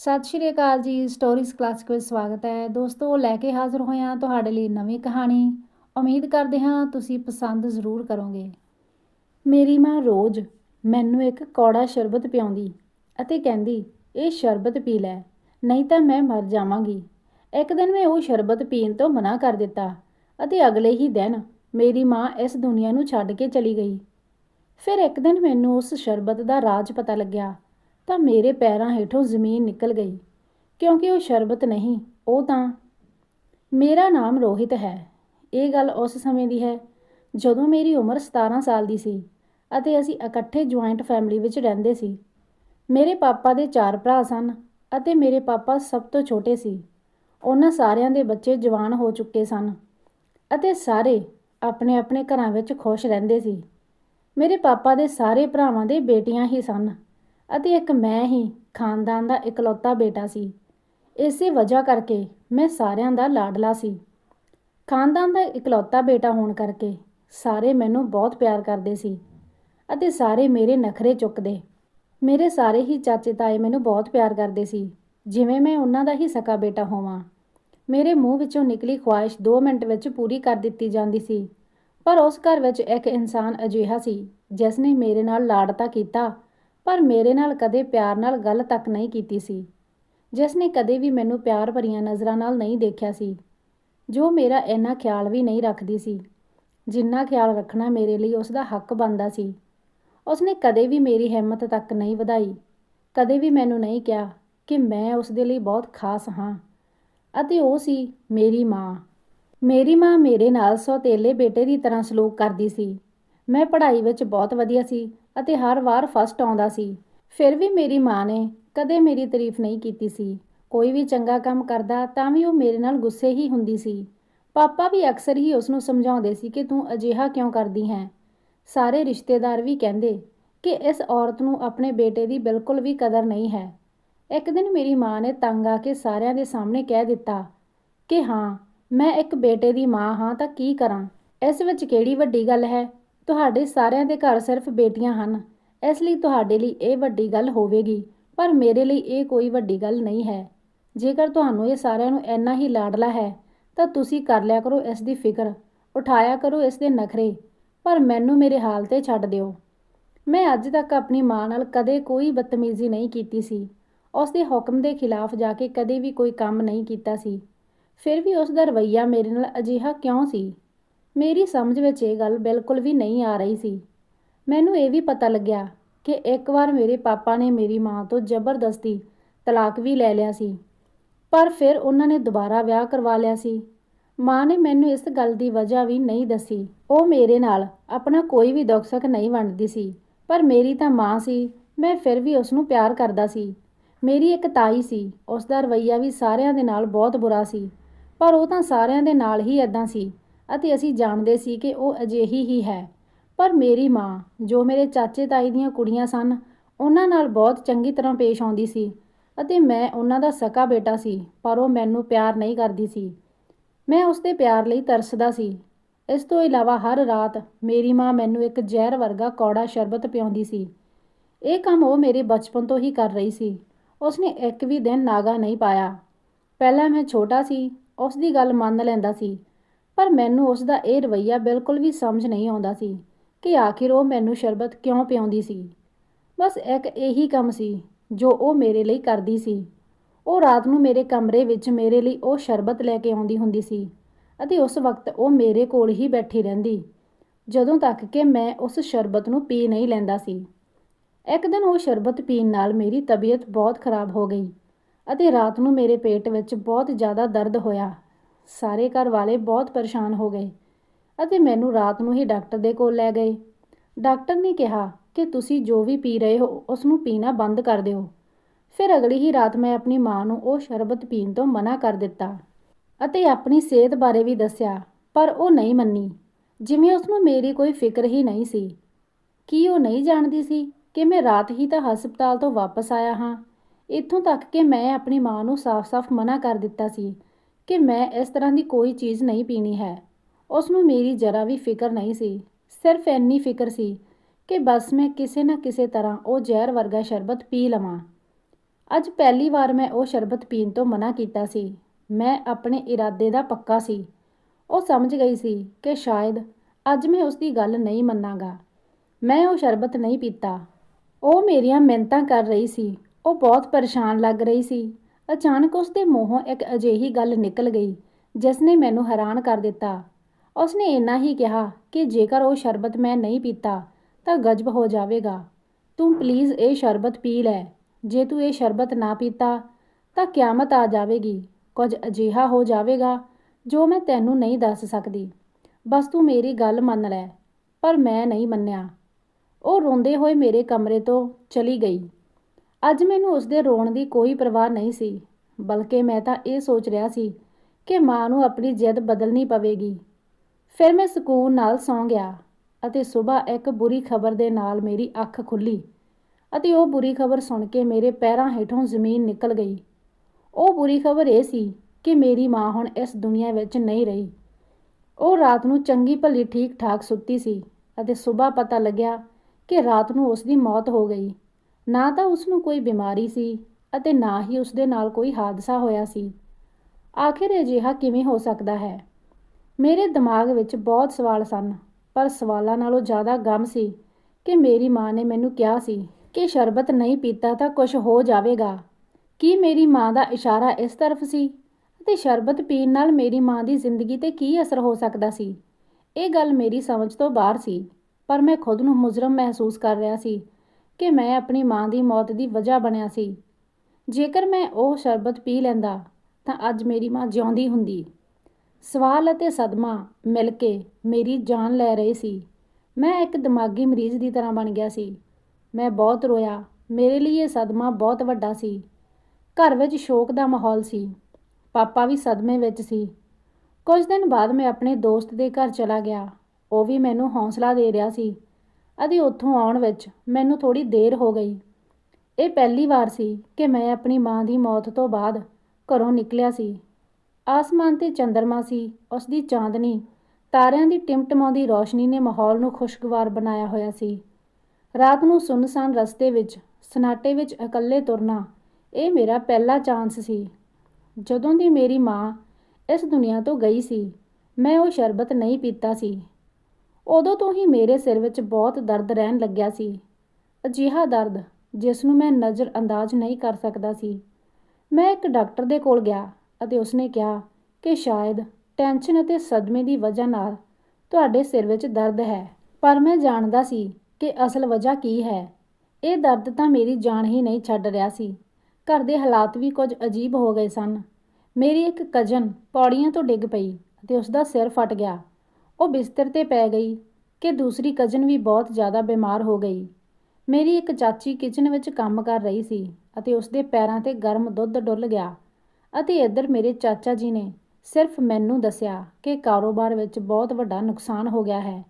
ਸਤਿ ਸ਼੍ਰੀ ਅਕਾਲ ਜੀ stories classic ਵਿੱਚ ਸਵਾਗਤ ਹੈ। ਦੋਸਤੋ ਲੈ ਕੇ ਹਾਜ਼ਰ ਹੋਏ ਹਾਂ ਤੁਹਾਡੇ ਲਈ ਨਵੀਂ ਕਹਾਣੀ। ਉਮੀਦ ਕਰਦੇ ਹਾਂ ਤੁਸੀਂ ਪਸੰਦ ਜ਼ਰੂਰ ਕਰੋਗੇ। ਮੇਰੀ ਮਾਂ ਰੋਜ਼ ਮੈਨੂੰ ਇੱਕ ਕੌੜਾ ਸ਼ਰਬਤ ਪਿਆਉਂਦੀ ਅਤੇ ਕਹਿੰਦੀ, ਇਹ ਸ਼ਰਬਤ ਪੀ ਲੈ, ਨਹੀਂ ਤਾਂ ਮੈਂ ਮਰ ਜਾਵਾਂਗੀ। ਇੱਕ ਦਿਨ ਮੈਂ ਉਹ ਸ਼ਰਬਤ ਪੀਣ ਤੋਂ ਮਨਾ ਕਰ ਦਿੱਤਾ ਅਤੇ ਅਗਲੇ ਹੀ ਦਿਨ ਮੇਰੀ ਮਾਂ ਇਸ ਦੁਨੀਆ ਨੂੰ ਛੱਡ ਕੇ ਚਲੀ ਗਈ। ਫਿਰ ਇੱਕ ਦਿਨ ਮੈਨੂੰ ਉਸ ਸ਼ਰਬਤ ਦਾ ਰਾਜ ਪਤਾ ਲੱਗਿਆ ਤਾਂ ਮੇਰੇ ਪੈਰਾਂ ਹੇਠੋਂ ਜ਼ਮੀਨ ਨਿਕਲ ਗਈ, ਕਿਉਂਕਿ ਉਹ ਸ਼ਰਬਤ ਨਹੀਂ, ਉਹ ਤਾਂ ਮੇਰਾ ਨਾਮ ਰੋਹਿਤ ਹੈ। ਇਹ ਗੱਲ ਉਸ ਸਮੇਂ ਦੀ ਹੈ, ਜਦੋਂ ਮੇਰੀ ਉਮਰ 17 ਸਾਲ ਦੀ ਸੀ ਅਤੇ ਅਸੀਂ ਇਕੱਠੇ ਜੁਆਇੰਟ ਫੈਮਿਲੀ ਵਿੱਚ ਰਹਿੰਦੇ ਸੀ। ਮੇਰੇ ਪਾਪਾ ਦੇ ਚਾਰ ਭਰਾ ਸਨ ਅਤੇ ਮੇਰੇ ਪਾਪਾ ਸਭ ਤੋਂ ਛੋਟੇ ਸੀ। ਉਹਨਾਂ ਸਾਰਿਆਂ ਦੇ ਬੱਚੇ ਜਵਾਨ ਹੋ ਚੁੱਕੇ ਸਨ ਅਤੇ ਸਾਰੇ ਆਪਣੇ ਆਪਣੇ ਘਰਾਂ ਵਿੱਚ ਖੁਸ਼ ਰਹਿੰਦੇ ਸੀ। ਮੇਰੇ ਪਾਪਾ ਦੇ ਸਾਰੇ ਭਰਾਵਾਂ ਦੇ ਬੇਟੀਆਂ ਹੀ ਸਨ। ਅਤੇ ਇੱਕ ਮੈਂ ਹੀ ਖਾਨਦਾਨ ਦਾ ਇਕਲੌਤਾ ਬੇਟਾ ਸੀ। ਇਸੇ ਵਜ੍ਹਾ ਕਰਕੇ ਮੈਂ ਸਾਰਿਆਂ ਦਾ ਲਾਡਲਾ ਸੀ। ਖਾਨਦਾਨ ਦਾ ਇਕਲੌਤਾ ਬੇਟਾ ਹੋਣ ਕਰਕੇ ਸਾਰੇ ਮੈਨੂੰ ਬਹੁਤ ਪਿਆਰ ਕਰਦੇ ਸੀ ਅਤੇ ਸਾਰੇ ਮੇਰੇ ਨਖਰੇ ਚੁੱਕਦੇ। ਮੇਰੇ ਸਾਰੇ ਹੀ ਚਾਚੇ ਤਾਏ ਮੈਨੂੰ ਬਹੁਤ ਪਿਆਰ ਕਰਦੇ ਸੀ। ਜਿਵੇਂ ਮੈਂ ਉਹਨਾਂ ਦਾ ਹੀ ਸਕਾ ਬੇਟਾ ਹੋਵਾਂ। ਮੇਰੇ ਮੂੰਹ ਵਿੱਚੋਂ ਨਿਕਲੀ ਖੁਆਇਸ਼ 2 ਮਿੰਟ ਵਿੱਚ ਪੂਰੀ ਕਰ ਦਿੱਤੀ ਜਾਂਦੀ ਸੀ। ਪਰ ਉਸ ਘਰ ਵਿੱਚ ਇੱਕ ਇਨਸਾਨ ਅਜਿਹਾ ਸੀ, ਜਿਸ ਨੇ ਮੇਰੇ ਨਾਲ ਲਾਡ ਤਾਂ ਕੀਤਾ ਪਰ ਮੇਰੇ ਨਾਲ ਕਦੇ ਪਿਆਰ ਨਾਲ ਗੱਲ ਤੱਕ ਨਹੀਂ ਕੀਤੀ ਸੀ। ਜਿਸ ਨੇ ਕਦੇ ਵੀ ਮੈਨੂੰ ਪਿਆਰ ਭਰੀਆਂ ਨਜ਼ਰਾਂ ਨਾਲ ਨਹੀਂ ਦੇਖਿਆ ਸੀ। ਜੋ ਮੇਰਾ ਇੰਨਾ ਖਿਆਲ ਵੀ ਨਹੀਂ ਰੱਖਦੀ ਸੀ, ਜਿੰਨਾ ਖਿਆਲ ਰੱਖਣਾ ਮੇਰੇ ਲਈ ਉਸ ਦਾ ਹੱਕ ਬਣਦਾ ਸੀ। ਉਸਨੇ ਕਦੇ ਵੀ ਮੇਰੀ ਹਿੰਮਤ ਤੱਕ ਨਹੀਂ ਵਧਾਈ, ਕਦੇ ਵੀ ਮੈਨੂੰ ਨਹੀਂ ਕਿਹਾ ਕਿ ਮੈਂ ਉਸ ਦੇ ਲਈ ਬਹੁਤ ਖਾਸ ਹਾਂ, ਅਤੇ ਉਹ ਸੀ ਮੇਰੀ ਮਾਂ। ਮੇਰੀ ਮਾਂ ਮੇਰੇ ਨਾਲ ਸੌਤੇਲੇ ਬੇਟੇ ਦੀ ਤਰ੍ਹਾਂ ਸਲੂਕ ਕਰਦੀ ਸੀ। ਮੈਂ ਪੜ੍ਹਾਈ ਵਿੱਚ ਬਹੁਤ ਵਧੀਆ ਸੀ ਅਤੇ ਹਰ ਵਾਰ ਫਸਟ ਆਉਂਦਾ ਸੀ। ਫਿਰ ਵੀ ਮੇਰੀ ਮਾਂ ਨੇ ਕਦੇ ਮੇਰੀ ਤਾਰੀਫ ਨਹੀਂ ਕੀਤੀ ਸੀ। ਕੋਈ ਵੀ ਚੰਗਾ ਕੰਮ ਕਰਦਾ ਤਾਂ ਵੀ ਉਹ ਮੇਰੇ ਨਾਲ ਗੁੱਸੇ ਹੀ ਹੁੰਦੀ ਸੀ। ਪਾਪਾ ਵੀ ਅਕਸਰ ਹੀ ਉਸ ਨੂੰ ਸਮਝਾਉਂਦੇ ਸੀ ਕਿ ਤੂੰ ਅਜਿਹਾ ਕਿਉਂ ਕਰਦੀ ਹੈ? ਸਾਰੇ ਰਿਸ਼ਤੇਦਾਰ ਵੀ ਕਹਿੰਦੇ ਕਿ ਇਸ ਔਰਤ ਨੂੰ ਆਪਣੇ ਬੇਟੇ ਦੀ ਬਿਲਕੁਲ ਵੀ ਕਦਰ ਨਹੀਂ ਹੈ। ਇੱਕ ਦਿਨ ਮੇਰੀ ਮਾਂ ਨੇ ਤੰਗ ਆ ਕੇ ਸਾਰਿਆਂ ਦੇ ਸਾਹਮਣੇ ਕਹਿ ਦਿੱਤਾ ਕਿ ਹਾਂ, ਮੈਂ ਇੱਕ ਬੇਟੇ ਦੀ ਮਾਂ ਹਾਂ ਤਾਂ ਕੀ ਕਰਾਂ? ਇਸ ਵਿੱਚ ਕਿਹੜੀ ਵੱਡੀ ਗੱਲ ਹੈ? ਤੁਹਾਡੇ ਸਾਰਿਆਂ ਦੇ ਘਰ ਸਿਰਫ ਬੇਟੀਆਂ ਹਨ। ਇਸ ਲਈ ਤੁਹਾਡੇ ਲਈ ਇਹ ਵੱਡੀ ਗੱਲ ਹੋਵੇਗੀ, ਪਰ ਮੇਰੇ ਲਈ ਇਹ ਕੋਈ ਵੱਡੀ ਗੱਲ ਨਹੀਂ ਹੈ। ਜੇਕਰ ਤੁਹਾਨੂੰ ਇਹ ਸਾਰਿਆਂ ਨੂੰ ਇੰਨਾ ਹੀ ਲਾਡਲਾ ਹੈ, ਤਾਂ ਤੁਸੀਂ ਕਰ ਲਿਆ ਕਰੋ ਇਸ ਦੀ ਫਿਕਰ। ਉਠਾਇਆ ਕਰੋ ਇਸ ਦੇ ਨਖਰੇ, ਪਰ ਮੈਨੂੰ ਮੇਰੇ ਹਾਲ ਤੇ ਛੱਡ ਦਿਓ। ਮੈਂ ਅੱਜ ਤੱਕ ਆਪਣੀ ਮਾਂ ਨਾਲ ਕਦੇ ਕੋਈ ਬਦਤਮੀਜ਼ੀ ਨਹੀਂ ਕੀਤੀ ਸੀ। ਉਸ ਦੇ ਹੁਕਮ ਦੇ ਖਿਲਾਫ ਜਾ ਕੇ ਕਦੇ ਵੀ ਕੋਈ ਕੰਮ ਨਹੀਂ ਕੀਤਾ ਸੀ। ਫਿਰ ਵੀ ਉਸ ਦਾ ਰਵੱਈਆ ਮੇਰੇ ਨਾਲ ਅਜਿਹਾ ਕਿਉਂ ਸੀ? ਮੇਰੀ ਸਮਝ ਵਿੱਚ ਇਹ ਗੱਲ ਬਿਲਕੁਲ ਵੀ ਨਹੀਂ ਆ ਰਹੀ ਸੀ। ਮੈਨੂੰ ਇਹ ਵੀ ਪਤਾ ਲੱਗਿਆ ਕਿ ਇੱਕ ਵਾਰ ਮੇਰੇ ਪਾਪਾ ਨੇ ਮੇਰੀ ਮਾਂ ਤੋਂ ਜ਼ਬਰਦਸਤੀ ਤਲਾਕ ਵੀ ਲੈ ਲਿਆ ਸੀ, ਪਰ ਫਿਰ ਉਹਨਾਂ ਨੇ ਦੁਬਾਰਾ ਵਿਆਹ ਕਰਵਾ ਲਿਆ ਸੀ। ਮਾਂ ਨੇ ਮੈਨੂੰ ਇਸ ਗੱਲ ਦੀ ਵਜ੍ਹਾ ਵੀ ਨਹੀਂ ਦੱਸੀ। ਉਹ ਮੇਰੇ ਨਾਲ ਆਪਣਾ ਕੋਈ ਵੀ ਦੁੱਖ ਸੁੱਖ ਨਹੀਂ ਵੰਡਦੀ ਸੀ, ਪਰ ਮੇਰੀ ਤਾਂ ਮਾਂ ਸੀ, ਮੈਂ ਫਿਰ ਵੀ ਉਸ ਨੂੰ ਪਿਆਰ ਕਰਦਾ ਸੀ। ਮੇਰੀ ਇੱਕ ਤਾਈ ਸੀ ਉਸ ਦਾ ਰਵੱਈਆ ਵੀ ਸਾਰਿਆਂ ਦੇ ਨਾਲ ਬਹੁਤ ਬੁਰਾ ਸੀ, ਪਰ ਉਹ ਤਾਂ ਸਾਰਿਆਂ ਦੇ ਨਾਲ ਹੀ ਐਦਾਂ ਸੀ। ਅਤੇ ਅਸੀਂ ਜਾਣਦੇ ਸੀ ਕਿ ਉਹ ਅਜਿਹੀ ਹੀ ਹੈ। ਪਰ ਮੇਰੀ ਮਾਂ, ਜੋ ਮੇਰੇ ਚਾਚੇ ਤਾਈ ਦੀਆਂ ਕੁੜੀਆਂ ਸਨ, ਉਹਨਾਂ ਨਾਲ ਬਹੁਤ ਚੰਗੀ ਤਰ੍ਹਾਂ ਪੇਸ਼ ਆਉਂਦੀ ਸੀ ਅਤੇ ਮੈਂ ਉਹਨਾਂ ਦਾ ਸਕਾ ਬੇਟਾ ਸੀ, ਪਰ ਉਹ ਮੈਨੂੰ ਪਿਆਰ ਨਹੀਂ ਕਰਦੀ ਸੀ। ਮੈਂ ਉਸ ਦੇ ਪਿਆਰ ਲਈ ਤਰਸਦਾ ਸੀ। ਇਸ ਤੋਂ ਇਲਾਵਾ ਹਰ ਰਾਤ ਮੇਰੀ ਮਾਂ ਮੈਨੂੰ ਇੱਕ ਜ਼ਹਿਰ ਵਰਗਾ ਕੌੜਾ ਸ਼ਰਬਤ ਪਿਆਉਂਦੀ ਸੀ। ਇਹ ਕੰਮ ਉਹ ਮੇਰੇ ਬਚਪਨ ਤੋਂ ਹੀ ਕਰ ਰਹੀ ਸੀ। ਉਸਨੇ ਇੱਕ ਵੀ ਦਿਨ ਨਾਗਾ ਨਹੀਂ ਪਾਇਆ। ਪਹਿਲਾਂ ਮੈਂ ਛੋਟਾ ਸੀ ਉਸ ਦੀ ਗੱਲ ਮੰਨ ਲੈਂਦਾ ਸੀ। ਪਰ ਮੈਨੂੰ ਉਸ ਦਾ ਇਹ ਰਵੱਈਆ ਬਿਲਕੁਲ ਵੀ ਸਮਝ ਨਹੀਂ ਆਉਂਦਾ ਸੀ ਕਿ ਆਖਿਰ ਉਹ ਮੈਨੂੰ ਸ਼ਰਬਤ ਕਿਉਂ ਪਿਆਉਂਦੀ ਸੀ। ਬਸ ਇੱਕ ਇਹੀ ਕੰਮ ਸੀ ਜੋ ਉਹ ਮੇਰੇ ਲਈ ਕਰਦੀ ਸੀ। ਉਹ ਰਾਤ ਨੂੰ ਮੇਰੇ ਕਮਰੇ ਵਿੱਚ ਮੇਰੇ ਲਈ ਉਹ ਸ਼ਰਬਤ ਲੈ ਕੇ ਆਉਂਦੀ ਹੁੰਦੀ ਸੀ ਅਤੇ ਉਸ ਵਕਤ ਉਹ ਮੇਰੇ ਕੋਲ ਹੀ ਬੈਠੀ ਰਹਿੰਦੀ, ਜਦੋਂ ਤੱਕ ਕਿ ਮੈਂ ਉਸ ਸ਼ਰਬਤ ਨੂੰ ਪੀ ਨਹੀਂ ਲੈਂਦਾ ਸੀ। ਇੱਕ ਦਿਨ ਉਹ ਸ਼ਰਬਤ ਪੀਣ ਨਾਲ ਮੇਰੀ ਤਬੀਅਤ ਬਹੁਤ ਖਰਾਬ ਹੋ ਗਈ ਅਤੇ ਰਾਤ ਨੂੰ ਮੇਰੇ ਪੇਟ ਵਿੱਚ ਬਹੁਤ ਜ਼ਿਆਦਾ ਦਰਦ ਹੋਇਆ। ਸਾਰੇ ਘਰ ਵਾਲੇ ਬਹੁਤ ਪਰੇਸ਼ਾਨ ਹੋ ਗਏ ਅਤੇ ਮੈਨੂੰ ਰਾਤ ਨੂੰ ਹੀ ਡਾਕਟਰ ਦੇ ਕੋਲ ਲੈ ਗਏ। ਡਾਕਟਰ ਨੇ ਕਿਹਾ ਕਿ ਤੁਸੀਂ ਜੋ ਵੀ ਪੀ ਰਹੇ ਹੋ ਉਸ ਨੂੰ ਪੀਣਾ ਬੰਦ ਕਰ ਦਿਓ। ਫਿਰ ਅਗਲੀ ਹੀ ਰਾਤ ਮੈਂ ਆਪਣੀ ਮਾਂ ਨੂੰ ਉਹ ਸ਼ਰਬਤ ਪੀਣ ਤੋਂ ਮਨਾ ਕਰ ਦਿੱਤਾ ਅਤੇ ਆਪਣੀ ਸਿਹਤ ਬਾਰੇ ਵੀ ਦੱਸਿਆ, ਪਰ ਉਹ ਨਹੀਂ ਮੰਨੀ। ਜਿਵੇਂ ਉਸ ਨੂੰ ਮੇਰੀ ਕੋਈ ਫਿਕਰ ਹੀ ਨਹੀਂ ਸੀ। ਕੀ ਉਹ ਨਹੀਂ ਜਾਣਦੀ ਸੀ ਕਿ ਮੈਂ ਰਾਤ ਹੀ ਤਾਂ ਹਸਪਤਾਲ ਤੋਂ ਵਾਪਸ ਆਇਆ ਹਾਂ? ਇੱਥੋਂ ਤੱਕ ਕਿ ਮੈਂ ਆਪਣੀ ਮਾਂ ਨੂੰ ਸਾਫ਼-ਸਾਫ਼ ਮਨਾ ਕਰ ਦਿੱਤਾ ਸੀ ਕਿ ਮੈਂ ਇਸ ਤਰ੍ਹਾਂ ਦੀ ਕੋਈ ਚੀਜ਼ ਨਹੀਂ ਪੀਣੀ ਹੈ। ਉਸ ਨੂੰ ਮੇਰੀ ਜਰਾ ਵੀ ਫਿਕਰ ਨਹੀਂ ਸੀ। ਸਿਰਫ ਇੰਨੀ ਫਿਕਰ ਸੀ ਕਿ ਬਸ ਮੈਂ ਕਿਸੇ ਨਾ ਕਿਸੇ ਤਰ੍ਹਾਂ ਉਹ ਜ਼ਹਿਰ ਵਰਗਾ ਸ਼ਰਬਤ ਪੀ ਲਵਾਂ। ਅੱਜ ਪਹਿਲੀ ਵਾਰ ਮੈਂ ਉਹ ਸ਼ਰਬਤ ਪੀਣ ਤੋਂ ਮਨਾ ਕੀਤਾ ਸੀ। ਮੈਂ ਆਪਣੇ ਇਰਾਦੇ ਦਾ ਪੱਕਾ ਸੀ। ਉਹ ਸਮਝ ਗਈ ਸੀ ਕਿ ਸ਼ਾਇਦ ਅੱਜ ਮੈਂ ਉਸ ਦੀ ਗੱਲ ਨਹੀਂ ਮੰਨਾਂਗਾ। ਮੈਂ ਉਹ ਸ਼ਰਬਤ ਨਹੀਂ ਪੀਤਾ। ਉਹ ਮੇਰੀਆਂ ਮਿੰਨਤਾਂ ਕਰ ਰਹੀ ਸੀ। ਉਹ ਬਹੁਤ ਪਰੇਸ਼ਾਨ ਲੱਗ ਰਹੀ ਸੀ। ਅਚਾਨਕ ਉਸ ਦੇ ਮੂੰਹੋਂ ਇੱਕ ਅਜਿਹੀ ਗੱਲ ਨਿਕਲ ਗਈ, ਜਿਸ ਨੇ ਮੈਨੂੰ ਹੈਰਾਨ ਕਰ ਦਿੱਤਾ। ਉਸਨੇ ਇੰਨਾ ਹੀ ਕਿਹਾ ਕਿ ਜੇਕਰ ਉਹ ਸ਼ਰਬਤ ਮੈਂ ਨਹੀਂ ਪੀਤਾ, ਤਾਂ ਗਜਬ ਹੋ ਜਾਵੇਗਾ। ਤੂੰ ਪਲੀਜ਼ ਇਹ ਸ਼ਰਬਤ ਪੀ ਲੈ। ਜੇ ਤੂੰ ਇਹ ਸ਼ਰਬਤ ਨਾ ਪੀਤਾ, ਤਾਂ ਕਿਆਮਤ ਆ ਜਾਵੇਗੀ। ਕੁਝ ਅਜਿਹਾ ਹੋ ਜਾਵੇਗਾ ਜੋ ਮੈਂ ਤੈਨੂੰ ਨਹੀਂ ਦੱਸ ਸਕਦੀ। ਬਸ ਤੂੰ ਮੇਰੀ ਗੱਲ ਮੰਨ ਲੈ, ਪਰ ਮੈਂ ਨਹੀਂ ਮੰਨਿਆ। ਉਹ ਰੋਂਦੇ ਹੋਏ ਮੇਰੇ ਕਮਰੇ ਤੋਂ ਚਲੀ ਗਈ। ਅੱਜ ਮੈਨੂੰ ਉਸਦੇ ਰੋਣ ਦੀ ਕੋਈ ਪਰਵਾਹ ਨਹੀਂ ਸੀ, ਬਲਕਿ ਮੈਂ ਤਾਂ ਇਹ ਸੋਚ ਰਿਹਾ ਸੀ ਕਿ ਮਾਂ ਨੂੰ ਆਪਣੀ ਜਿੱਦ ਬਦਲਣੀ ਪਵੇਗੀ। ਫਿਰ ਮੈਂ ਸਕੂਨ ਨਾਲ ਸੌਂ ਗਿਆ ਅਤੇ ਸਵੇਰ ਇੱਕ ਬੁਰੀ ਖਬਰ ਦੇ ਨਾਲ ਮੇਰੀ ਅੱਖ ਖੁੱਲੀ ਅਤੇ ਉਹ ਬੁਰੀ ਖਬਰ ਸੁਣ ਕੇ ਮੇਰੇ ਪੈਰਾਂ ਹੇਠੋਂ ਜ਼ਮੀਨ ਨਿਕਲ ਗਈ। ਉਹ ਬੁਰੀ ਖਬਰ ਇਹ ਸੀ ਕਿ ਮੇਰੀ ਮਾਂ ਹੁਣ ਇਸ ਦੁਨੀਆ ਵਿੱਚ ਨਹੀਂ ਰਹੀ। ਉਹ ਰਾਤ ਨੂੰ ਚੰਗੀ ਭਲੀ ਠੀਕ ਠਾਕ ਸੁੱਤੀ ਸੀ ਅਤੇ ਸਵੇਰ ਪਤਾ ਲੱਗਿਆ ਕਿ ਰਾਤ ਨੂੰ ਉਸ ਦੀ ਮੌਤ ਹੋ ਗਈ। ਨਾ ਤਾਂ ਉਸ ਨੂੰ ਕੋਈ ਬਿਮਾਰੀ ਸੀ ਅਤੇ ਨਾ ਹੀ ਉਸ ਦੇ ਨਾਲ ਕੋਈ ਹਾਦਸਾ ਹੋਇਆ ਸੀ। ਆਖਿਰ ਅਜਿਹਾ ਕਿਵੇਂ ਹੋ ਸਕਦਾ ਹੈ? ਮੇਰੇ ਦਿਮਾਗ ਵਿੱਚ ਬਹੁਤ ਸਵਾਲ ਸਨ, ਪਰ ਸਵਾਲਾਂ ਨਾਲੋਂ ਜ਼ਿਆਦਾ ਗਮ ਸੀ ਕਿ ਮੇਰੀ ਮਾਂ ਨੇ ਮੈਨੂੰ ਕਿਹਾ ਸੀ ਕਿ ਸ਼ਰਬਤ ਨਹੀਂ ਪੀਤਾ ਤਾਂ ਕੁਝ ਹੋ ਜਾਵੇਗਾ। ਕੀ ਮੇਰੀ ਮਾਂ ਦਾ ਇਸ਼ਾਰਾ ਇਸ ਤਰਫ ਸੀ? ਅਤੇ ਸ਼ਰਬਤ ਪੀਣ ਨਾਲ ਮੇਰੀ ਮਾਂ ਦੀ ਜ਼ਿੰਦਗੀ ਤੇ ਕੀ ਅਸਰ ਹੋ ਸਕਦਾ ਸੀ? ਇਹ ਗੱਲ ਮੇਰੀ ਸਮਝ ਤੋਂ ਬਾਹਰ ਸੀ, ਪਰ ਮੈਂ ਖੁਦ ਨੂੰ ਮੁਜਰਮ ਮਹਿਸੂਸ ਕਰ ਰਿਹਾ ਸੀ ਕਿ ਮੈਂ ਆਪਣੀ ਮਾਂ ਦੀ ਮੌਤ ਦੀ ਵਜ੍ਹਾ ਬਣਿਆ ਸੀ। ਜੇਕਰ ਮੈਂ ਉਹ ਸ਼ਰਬਤ ਪੀ ਲੈਂਦਾ, ਤਾਂ ਅੱਜ ਮੇਰੀ ਮਾਂ ਜਿਉਂਦੀ ਹੁੰਦੀ। ਸਵਾਲ ਅਤੇ ਸਦਮਾ ਮਿਲ ਕੇ ਮੇਰੀ ਜਾਨ ਲੈ ਰਹੇ ਸੀ। ਮੈਂ ਇੱਕ ਦਿਮਾਗੀ ਮਰੀਜ਼ ਦੀ ਤਰ੍ਹਾਂ ਬਣ ਗਿਆ ਸੀ। ਮੈਂ ਬਹੁਤ ਰੋਇਆ। ਮੇਰੇ ਲਈ ਇਹ ਸਦਮਾ ਬਹੁਤ ਵੱਡਾ ਸੀ। ਘਰ ਵਿੱਚ ਸ਼ੋਕ ਦਾ ਮਾਹੌਲ ਸੀ। ਪਾਪਾ ਵੀ ਸਦਮੇ ਵਿੱਚ ਸੀ। ਕੁਝ ਦਿਨ ਬਾਅਦ ਮੈਂ ਆਪਣੇ ਦੋਸਤ ਦੇ ਘਰ ਚਲਾ ਗਿਆ। ਉਹ ਵੀ ਮੈਨੂੰ ਹੌਸਲਾ ਦੇ ਰਿਹਾ ਸੀ। ਅਤੇ ਉੱਥੋਂ ਆਉਣ ਵਿੱਚ ਮੈਨੂੰ ਥੋੜੀ ਦੇਰ ਹੋ ਗਈ। ਇਹ ਪਹਿਲੀ ਵਾਰ ਸੀ ਕਿ ਮੈਂ ਆਪਣੀ ਮਾਂ ਦੀ ਮੌਤ ਤੋਂ ਬਾਅਦ ਘਰੋਂ ਨਿਕਲਿਆ ਸੀ। ਆਸਮਾਨ ਤੇ ਚੰਦਰਮਾ ਸੀ ਉਸ ਦੀ ਚਾਂਦਨੀ, ਤਾਰਿਆਂ ਦੀ ਟਿਮਟਮਾਉਂਦੀ ਰੋਸ਼ਨੀ ਨੇ ਮਾਹੌਲ ਨੂੰ ਖੁਸ਼ਗਵਾਰ ਬਣਾਇਆ ਹੋਇਆ ਸੀ। ਰਾਤ ਨੂੰ ਸੁੰਨਸਾਨ ਰਸਤੇ ਵਿੱਚ, ਸਨਾਟੇ ਵਿੱਚ ਇਕੱਲੇ ਤੁਰਨਾ, ਇਹ ਮੇਰਾ ਪਹਿਲਾ ਚਾਂਸ ਸੀ। ਜਦੋਂ ਦੀ ਮੇਰੀ ਮਾਂ ਇਸ ਦੁਨੀਆ ਤੋਂ ਗਈ ਸੀ, ਮੈਂ ਉਹ ਸ਼ਰਬਤ ਨਹੀਂ ਪੀਤਾ ਸੀ। ਉਦੋਂ ਤੋਂ ਹੀ ਮੇਰੇ ਸਿਰ ਵਿੱਚ ਬਹੁਤ ਦਰਦ ਰਹਿਣ ਲੱਗਿਆ ਸੀ। ਅਜਿਹਾ ਦਰਦ, ਜਿਸ ਨੂੰ ਮੈਂ ਨਜ਼ਰ ਅੰਦਾਜ਼ ਨਹੀਂ ਕਰ ਸਕਦਾ ਸੀ। ਮੈਂ ਇੱਕ ਡਾਕਟਰ ਦੇ ਕੋਲ ਗਿਆ ਅਤੇ ਉਸਨੇ ਕਿਹਾ ਕਿ ਸ਼ਾਇਦ ਟੈਨਸ਼ਨ ਅਤੇ ਸਦਮੇ ਦੀ ਵਜ੍ਹਾ ਨਾਲ ਤੁਹਾਡੇ ਸਿਰ ਵਿੱਚ ਦਰਦ ਹੈ, ਪਰ ਮੈਂ ਜਾਣਦਾ ਸੀ ਕਿ ਅਸਲ ਵਜ੍ਹਾ ਕੀ ਹੈ। ਇਹ ਦਰਦ ਤਾਂ ਮੇਰੀ ਜਾਨ ਹੀ ਨਹੀਂ ਛੱਡ ਰਿਹਾ ਸੀ। ਘਰ ਦੇ ਹਾਲਾਤ ਵੀ ਕੁਝ ਅਜੀਬ ਹੋ ਗਏ ਸਨ। ਮੇਰੀ ਇੱਕ ਕਜ਼ਨ ਪੌੜੀਆਂ ਤੋਂ ਡਿੱਗ ਪਈ ਅਤੇ ਉਸ ਦਾ ਸਿਰ ਫਟ ਗਿਆ। ਉਹ ਬਿਸਤਰ ਤੇ ਪੈ ਗਈ ਕਿ ਦੂਸਰੀ ਕਜ਼ਨ ਵੀ ਬਹੁਤ ਜ਼ਿਆਦਾ ਬਿਮਾਰ ਹੋ ਗਈ। ਮੇਰੀ ਇੱਕ ਚਾਚੀ ਕਿਚਨ ਵਿੱਚ ਕੰਮ ਕਰ ਰਹੀ ਸੀ ਅਤੇ ਉਸ ਦੇ ਪੈਰਾਂ ਤੇ ਗਰਮ ਦੁੱਧ ਡੁੱਲ ਗਿਆ ਅਤੇ ਇੱਧਰ ਮੇਰੇ ਚਾਚਾ ਜੀ ਨੇ ਸਿਰਫ ਮੈਨੂੰ ਦੱਸਿਆ ਕਿ ਕਾਰੋਬਾਰ ਵਿੱਚ ਬਹੁਤ ਵੱਡਾ ਨੁਕਸਾਨ ਹੋ ਗਿਆ ਹੈ।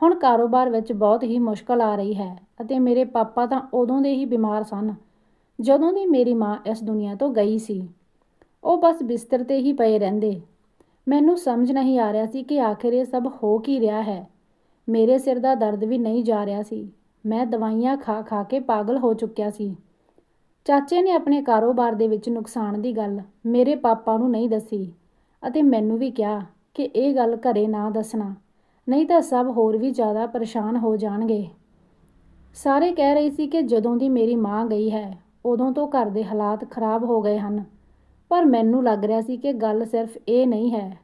ਹੁਣ ਕਾਰੋਬਾਰ ਵਿੱਚ ਬਹੁਤ ਹੀ ਮੁਸ਼ਕਲ ਆ ਰਹੀ ਹੈ ਅਤੇ ਮੇਰੇ ਪਾਪਾ ਤਾਂ ਉਦੋਂ ਦੇ ਹੀ ਬਿਮਾਰ ਸਨ ਜਦੋਂ ਦੀ ਮੇਰੀ ਮਾਂ ਇਸ ਦੁਨੀਆ ਤੋਂ ਗਈ ਸੀ। ਉਹ ਬਸ ਬਿਸਤਰ ਤੇ ਹੀ ਪਏ ਰਹਿੰਦੇ ਮੈਨੂੰ ਸਮਝ ਨਹੀਂ ਆ ਰਿਹਾ ਸੀ ਕਿ ਆਖਿਰ ਇਹ ਸਭ ਹੋ ਕੀ ਰਿਹਾ ਹੈ। ਮੇਰੇ ਸਿਰ ਦਾ ਦਰਦ ਵੀ ਨਹੀਂ ਜਾ ਰਿਹਾ ਸੀ। ਮੈਂ ਦਵਾਈਆਂ ਖਾ ਖਾ ਕੇ ਪਾਗਲ ਹੋ ਚੁੱਕਿਆ ਸੀ। ਚਾਚੇ ਨੇ ਆਪਣੇ ਕਾਰੋਬਾਰ ਦੇ ਵਿੱਚ ਨੁਕਸਾਨ ਦੀ ਗੱਲ ਮੇਰੇ ਪਾਪਾ ਨੂੰ ਨਹੀਂ ਦੱਸੀ ਅਤੇ ਮੈਨੂੰ ਵੀ ਕਿਹਾ ਕਿ ਇਹ ਗੱਲ ਘਰੇ ਨਾ ਦੱਸਣਾ, ਨਹੀਂ ਤਾਂ ਸਭ ਹੋਰ ਵੀ ਜ਼ਿਆਦਾ ਪਰੇਸ਼ਾਨ ਹੋ ਜਾਣਗੇ। ਸਾਰੇ ਕਹਿ ਰਹੀ ਸੀ ਕਿ ਜਦੋਂ ਦੀ ਮੇਰੀ ਮਾਂ ਗਈ ਹੈ, ਉਦੋਂ ਤੋਂ ਘਰ ਦੇ ਹਾਲਾਤ ਖਰਾਬ ਹੋ ਗਏ ਹਨ। ਪਰ ਮੈਨੂੰ ਲੱਗ ਰਿਹਾ ਸੀ ਕਿ ਗੱਲ ਸਿਰਫ ਇਹ ਨਹੀਂ ਹੈ,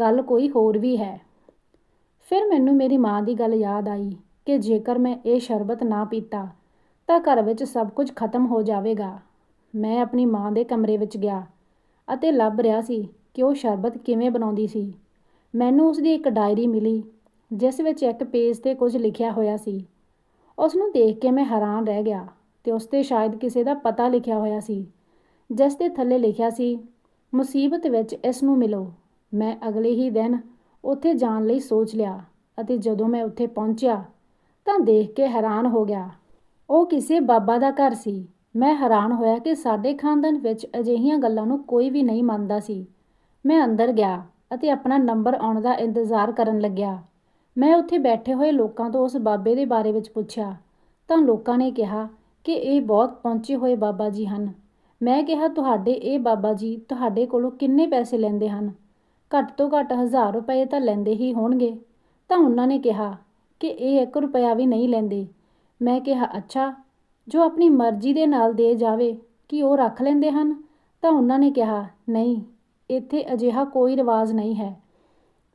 ਗੱਲ ਕੋਈ ਹੋਰ ਵੀ ਹੈ। ਫਿਰ ਮੈਨੂੰ ਮੇਰੀ ਮਾਂ ਦੀ ਗੱਲ ਯਾਦ ਆਈ ਕਿ ਜੇਕਰ ਮੈਂ ਇਹ ਸ਼ਰਬਤ ਨਾ ਪੀਤਾ, ਤਾਂ ਘਰ ਵਿੱਚ ਸਭ ਕੁਝ ਖਤਮ ਹੋ ਜਾਵੇਗਾ। ਮੈਂ ਆਪਣੀ ਮਾਂ ਦੇ ਕਮਰੇ ਵਿੱਚ ਗਿਆ ਅਤੇ ਲੱਭ ਰਿਹਾ ਸੀ ਕਿ ਉਹ ਸ਼ਰਬਤ ਕਿਵੇਂ ਬਣਾਉਂਦੀ ਸੀ। ਮੈਨੂੰ ਉਸ ਦੀ ਇੱਕ ਡਾਇਰੀ ਮਿਲੀ, ਜਿਸ ਵਿੱਚ ਇੱਕ ਪੇਜ ਤੇ ਕੁਝ ਲਿਖਿਆ ਹੋਇਆ ਸੀ। ਉਸ ਨੂੰ ਦੇਖ ਕੇ ਮੈਂ ਹੈਰਾਨ ਰਹਿ ਗਿਆ ਤੇ ਉਸ ਤੇ ਸ਼ਾਇਦ ਕਿਸੇ ਦਾ ਪਤਾ ਲਿਖਿਆ ਹੋਇਆ ਸੀ। ਜਿਸ ਦੇ ਥੱਲੇ ਲਿਖਿਆ ਸੀ, ਮੁਸੀਬਤ ਵਿੱਚ ਇਸ ਨੂੰ ਮਿਲੋ। ਮੈਂ ਅਗਲੇ ਹੀ ਦਿਨ ਉੱਥੇ ਜਾਣ ਲਈ ਸੋਚ ਲਿਆ ਅਤੇ ਜਦੋਂ ਮੈਂ ਉੱਥੇ ਪਹੁੰਚਿਆ ਤਾਂ ਦੇਖ ਕੇ ਹੈਰਾਨ ਹੋ ਗਿਆ। ਉਹ ਕਿਸੇ ਬਾਬਾ ਦਾ ਘਰ ਸੀ। ਮੈਂ ਹੈਰਾਨ ਹੋਇਆ ਕਿ ਸਾਡੇ ਖਾਨਦਾਨ ਵਿੱਚ ਅਜਿਹੀਆਂ ਗੱਲਾਂ ਨੂੰ ਕੋਈ ਵੀ ਨਹੀਂ ਮੰਨਦਾ ਸੀ। ਮੈਂ ਅੰਦਰ ਗਿਆ ਅਤੇ ਆਪਣਾ ਨੰਬਰ ਆਉਣ ਦਾ ਇੰਤਜ਼ਾਰ ਕਰਨ ਲੱਗਿਆ। ਮੈਂ ਉੱਥੇ ਬੈਠੇ ਹੋਏ ਲੋਕਾਂ ਤੋਂ ਉਸ ਬਾਬੇ ਦੇ ਬਾਰੇ ਵਿੱਚ ਪੁੱਛਿਆ ਤਾਂ ਲੋਕਾਂ ਨੇ ਕਿਹਾ ਕਿ ਇਹ ਬਹੁਤ ਪਹੁੰਚੇ ਹੋਏ ਬਾਬਾ ਜੀ ਹਨ। ਮੈਂ ਕਿਹਾ, ਤੁਹਾਡੇ ਇਹ ਬਾਬਾ ਜੀ ਤੁਹਾਡੇ ਕੋਲੋਂ ਕਿੰਨੇ ਪੈਸੇ ਲੈਂਦੇ ਹਨ? ਘੱਟ ਤੋਂ ਘੱਟ 1000 ਰੁਪਏ ਤਾਂ ਲੈਂਦੇ ਹੀ ਹੋਣਗੇ। ਤਾਂ ਉਹਨਾਂ ਨੇ ਕਿਹਾ, ਕਿ ਇਹ 1 ਰੁਪਿਆ ਵੀ ਨਹੀਂ ਲੈਂਦੇ। ਮੈਂ ਕਿਹਾ, ਅੱਛਾ, ਜੋ ਆਪਣੀ ਮਰਜ਼ੀ ਦੇ ਨਾਲ ਦੇ ਜਾਵੇ, ਕਿ ਉਹ ਰੱਖ ਲੈਂਦੇ ਹਨ? ਤਾਂ ਉਹਨਾਂ ਨੇ ਕਿਹਾ, ਨਹੀਂ, ਇੱਥੇ ਅਜਿਹਾ ਕੋਈ ਰਿਵਾਜ ਨਹੀਂ ਹੈ।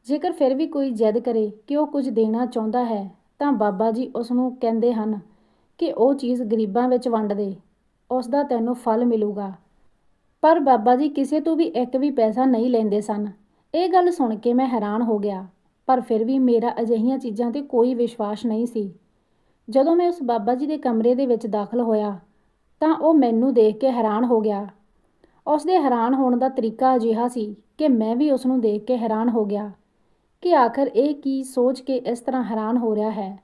ਜੇਕਰ ਫਿਰ ਵੀ ਕੋਈ ਜਿੱਦ ਕਰੇ ਕਿ ਉਹ ਕੁਝ ਦੇਣਾ ਚਾਹੁੰਦਾ ਹੈ, ਤਾਂ ਬਾਬਾ ਜੀ ਉਸ ਨੂੰ ਕਹਿੰਦੇ ਹਨ ਕਿ ਉਹ ਚੀਜ਼ ਗਰੀਬਾਂ ਵਿੱਚ ਵੰਡ ਦੇ। ਉਸ ਦਾ ਤੈਨੂੰ ਫਲ ਮਿਲੂਗਾ। ਪਰ ਬਾਬਾ ਜੀ, ਕਿਸੇ ਤੋਂ ਵੀ ਇੱਕ ਵੀ ਪੈਸਾ ਨਹੀਂ ਲੈਂਦੇ ਸਨ। ਇਹ ਗੱਲ ਸੁਣ ਕੇ ਮੈਂ ਹੈਰਾਨ ਹੋ ਗਿਆ, ਪਰ ਫਿਰ ਵੀ ਮੇਰਾ ਅਜਿਹੀਆਂ ਚੀਜ਼ਾਂ ਤੇ ਕੋਈ ਵਿਸ਼ਵਾਸ ਨਹੀਂ ਸੀ। ਜਦੋਂ ਮੈਂ ਉਸ ਬਾਬਾ ਜੀ ਦੇ ਕਮਰੇ ਦੇ ਵਿੱਚ ਦਾਖਲ ਹੋਇਆ, ਤਾਂ ਉਹ ਮੈਨੂੰ ਦੇਖ ਕੇ ਹੈਰਾਨ ਹੋ ਗਿਆ। ਉਸ ਦੇ ਹੈਰਾਨ ਹੋਣ ਦਾ ਤਰੀਕਾ ਅਜਿਹਾ ਸੀ ਕਿ ਮੈਂ ਵੀ ਉਸ ਨੂੰ ਦੇਖ ਕੇ ਹੈਰਾਨ ਹੋ ਗਿਆ ਕਿ ਆਖਰ ਇਹ ਕੀ ਸੋਚ ਕੇ ਇਸ ਤਰ੍ਹਾਂ ਹੈਰਾਨ ਹੋ ਰਿਹਾ ਹੈ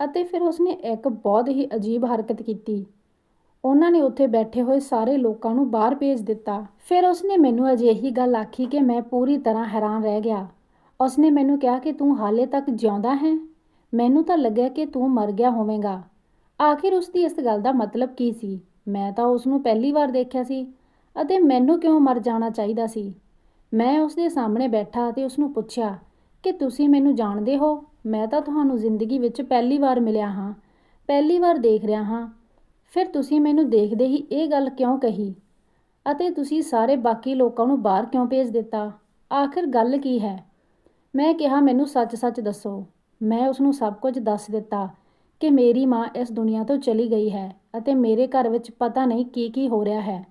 ਅਤੇ ਫਿਰ ਉਸਨੇ ਇੱਕ ਬਹੁਤ ਹੀ ਅਜੀਬ ਹਰਕਤ ਕੀਤੀ। ਉਹਨਾਂ ਨੇ ਉੱਥੇ ਬੈਠੇ ਹੋਏ ਸਾਰੇ ਲੋਕਾਂ ਨੂੰ ਬਾਹਰ ਭੇਜ ਦਿੱਤਾ। ਫਿਰ ਉਸਨੇ ਮੈਨੂੰ ਅਜਿਹੀ ਗੱਲ ਆਖੀ ਕਿ ਮੈਂ ਪੂਰੀ ਤਰ੍ਹਾਂ ਹੈਰਾਨ ਰਹਿ ਗਿਆ। ਉਸਨੇ ਮੈਨੂੰ ਕਿਹਾ ਕਿ ਤੂੰ ਹਾਲੇ ਤੱਕ ਜਿਉਂਦਾ ਹੈ। ਮੈਨੂੰ ਤਾਂ ਲੱਗਿਆ ਕਿ ਤੂੰ ਮਰ ਗਿਆ ਹੋਵੇਂਗਾ। ਆਖਿਰ ਉਸ ਦੀ ਇਸ ਗੱਲ ਦਾ ਮਤਲਬ ਕੀ ਸੀ? ਮੈਂ ਤਾਂ ਉਸ ਨੂੰ ਪਹਿਲੀ ਵਾਰ ਦੇਖਿਆ ਸੀ ਅਤੇ ਮੈਨੂੰ ਕਿਉਂ ਮਰ ਜਾਣਾ ਚਾਹੀਦਾ ਸੀ? ਮੈਂ ਉਸ ਦੇ ਸਾਹਮਣੇ ਬੈਠਾ ਅਤੇ ਉਸ ਨੂੰ ਪੁੱਛਿਆ, ਕਿ ਤੁਸੀਂ ਮੈਨੂੰ ਜਾਣਦੇ ਹੋ? ਮੈਂ ਤਾਂ ਤੁਹਾਨੂੰ ਜ਼ਿੰਦਗੀ ਵਿੱਚ ਪਹਿਲੀ ਵਾਰ ਮਿਲਿਆ ਹਾਂ। ਪਹਿਲੀ ਵਾਰ ਦੇਖ ਰਿਹਾ ਹਾਂ। ਫਿਰ ਤੁਸੀਂ ਮੈਨੂੰ ਦੇਖਦੇ ਹੀ ਇਹ ਗੱਲ ਕਿਉਂ ਕਹੀ? ਅਤੇ ਤੁਸੀਂ ਸਾਰੇ ਬਾਕੀ ਲੋਕਾਂ ਨੂੰ ਬਾਹਰ ਕਿਉਂ ਭੇਜ ਦਿੱਤਾ? ਆਖਿਰ ਗੱਲ ਕੀ ਹੈ? ਮੈਂ ਕਿਹਾ, ਮੈਨੂੰ ਸੱਚ-ਸੱਚ ਦੱਸੋ। ਮੈਂ ਉਸ ਨੂੰ ਸਭ ਕੁਝ ਦੱਸ ਦਿੱਤਾ ਕਿ ਮੇਰੀ ਮਾਂ ਇਸ ਦੁਨੀਆ ਤੋਂ ਚਲੀ ਗਈ ਹੈ ਅਤੇ ਮੇਰੇ ਘਰ ਵਿੱਚ ਪਤਾ ਨਹੀਂ ਕੀ ਕੀ ਹੋ ਰਿਹਾ ਹੈ।